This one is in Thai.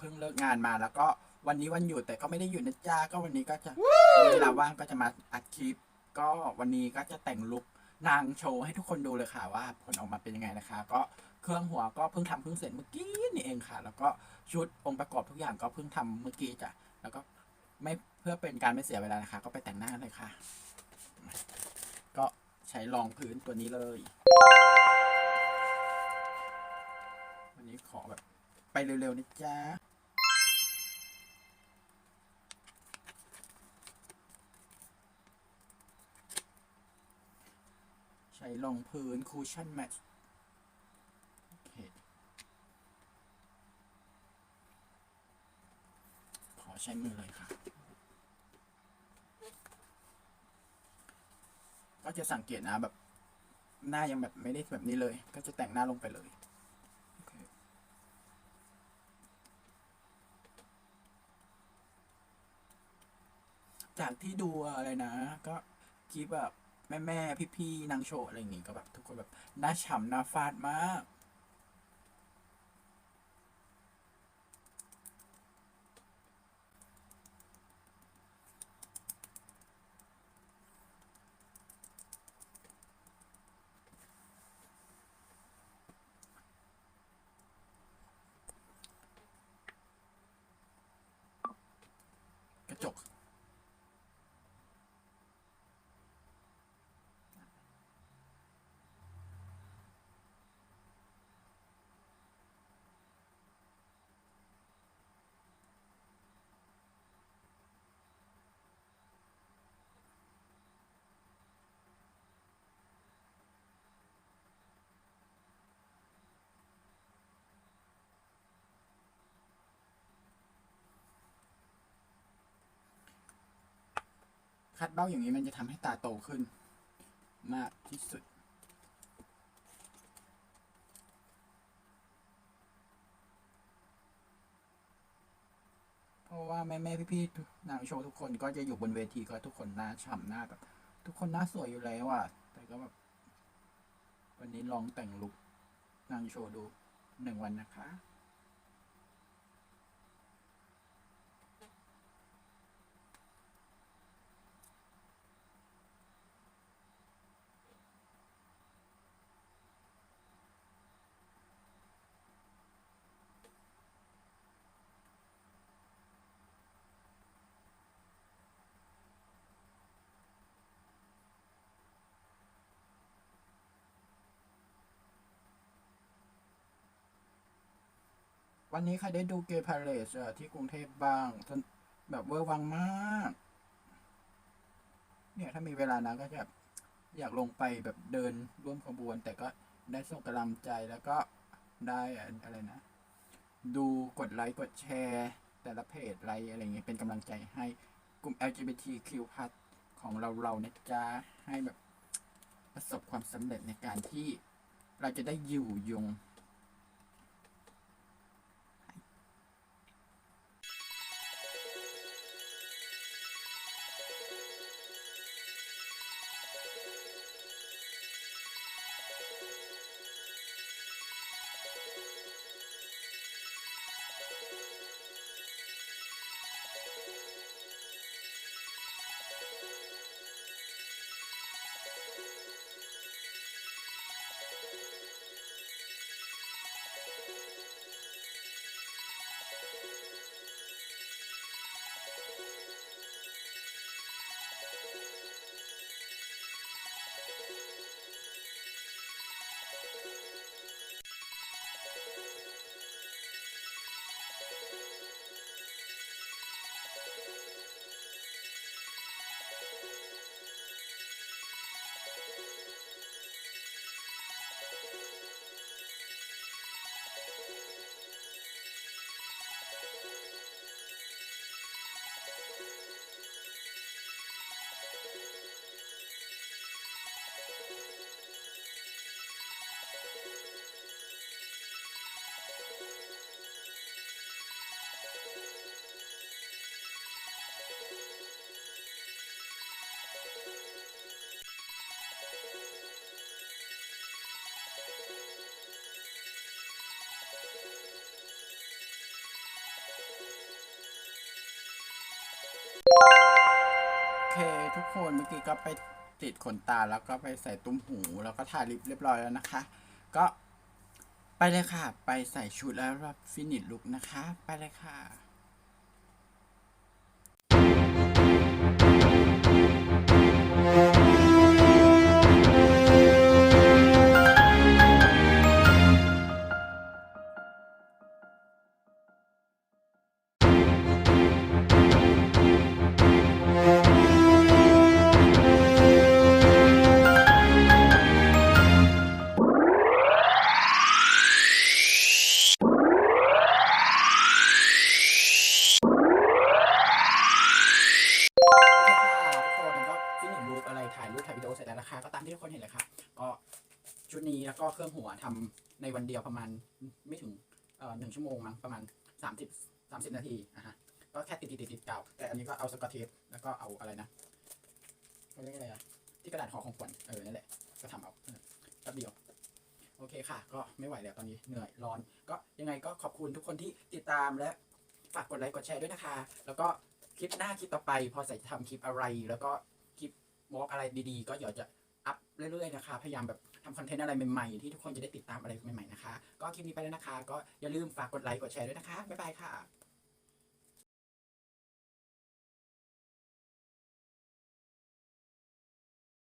เพิ่งเลิกงานมาแล้วก็วันนี้วันหยุดแต่ก็ไม่ได้หยุดนะจ้าก็วันนี้ก็จะเวลาว่างก็จะมาอัดคลิป ก็วันนี้ก็จะแต่งลุคนางโชว์ให้ทุกคนดูเลยค่ะว่าผลออกมาเป็นยังไงนะคะ ก็เครื่องหัวก็เพิ่งทำเพิ่งเสร็จเมื่อกี้นี่เองค่ะ แล้วก็ชุดองค์ประกอบทุกอย่างก็เพิ่งทำเมื่อกี้จ้ะแล้วก็ไม่เพื่อเป็นการไม่เสียเวลานะคะ ก็ไปแต่งหน้าเลยค่ะ ก็ใช้รองพื้นตัวนี้เลย วันนี้ขอแบบไปเร็วๆนะจ๊ะ ใช้รองพื้นคูชั่นแมทโอเคขอใช้มือเลยค่ะ ก็จะสังเกตนะแบบ หน้ายังแบบไม่ได้แบบนี้เลย ก็จะแต่งหน้าลงไปเลยจากที่ดูอะไรนะ ก็คลิปแบบ แม่แม่พี่พี่ๆนางโชว์อะไรอย่างงี้ก็แบบทุกคนแบบหน้าฉ่ำหน้าฟาดมาก คัดเบ้าอย่างนี้มันจะทำให้ตาโตขึ้น มากที่สุด เพราะว่าแม่แม่พี่พี่ๆนางโชว์ทุกคนก็จะอยู่บนเวทีก็ทุกคนหน้าฉ่ำหน้าแบบทุกคนหน้าสวยอยู่แล้วอะ แต่ก็แบบวันนี้ลองแต่งลุคนางโชว์ดูหนึ่งวันนะคะ วันนี้ใครได้ดูเกย์พาเลสที่กรุงเทพบ้าง แบบเวอร์วังมาก เนี่ยถ้ามีเวลานะก็จะอยากลงไปแบบเดินร่วมขบวน แต่ก็ได้ส่งกำลังใจแล้วก็ได้อะไรนะ ดูกดไลค์กดแชร์ แต่ละเพจไลค์อะไรเงี้ยเป็นกำลังใจให้กลุ่ม LGBTQ+ ของเราเรานะจ๊ะให้แบบประสบความสำเร็จในการที่เราจะได้อยู่ยง ทุกคนเมื่อกี้ก็ไปติดขนตาแล้วก็ไปใส่ตุ้มหู แล้วก็ทาลิปเรียบร้อยแล้วนะคะ ก็ไปเลยค่ะ ไปใส่ชุดแล้วรับฟินิชลุกนะคะ ไปเลยค่ะ ก็เครื่องหัวทำในวันเดียวประมาณไม่ถึงเอ่อหนึ่งชั่วโมงมั้งประมาณสามสิบสามสิบนาทีอะฮะก็แค่ติดติดติดติดเก่าแต่อันนี้ก็เอาสกอตเทปแล้วก็เอาอะไรนะเขาเรียกอะไรอะที่กระดาษห่อของขวัญเออนั่นแหละก็ทำเอาเออแป๊บเดียวโอเคค่ะ ก็ไม่ไหวแล้วตอนนี้เหนื่อยร้อน ก็ยังไงก็ขอบคุณทุกคนที่ติดตามและฝากกดไลค์กดแชร์ด้วยนะคะ แล้วก็คลิปหน้าคลิปต่อไป พอใส่จะทำคลิปอะไร แล้วก็คลิปวอล์กอะไรดีๆ ก็เดี๋ยวจะอัพเรื่อยๆนะคะ พยายามแบบ ทำคอนเทนต์อะไรใหม่ๆ ที่ทุกคนจะได้ติดตามอะไรใหม่ๆนะคะ ก็คลิปนี้ไปแล้วนะคะ ก็อย่าลืมฝากกดไลค์กดแชร์ด้วยนะคะบ๊ายบายค่ะ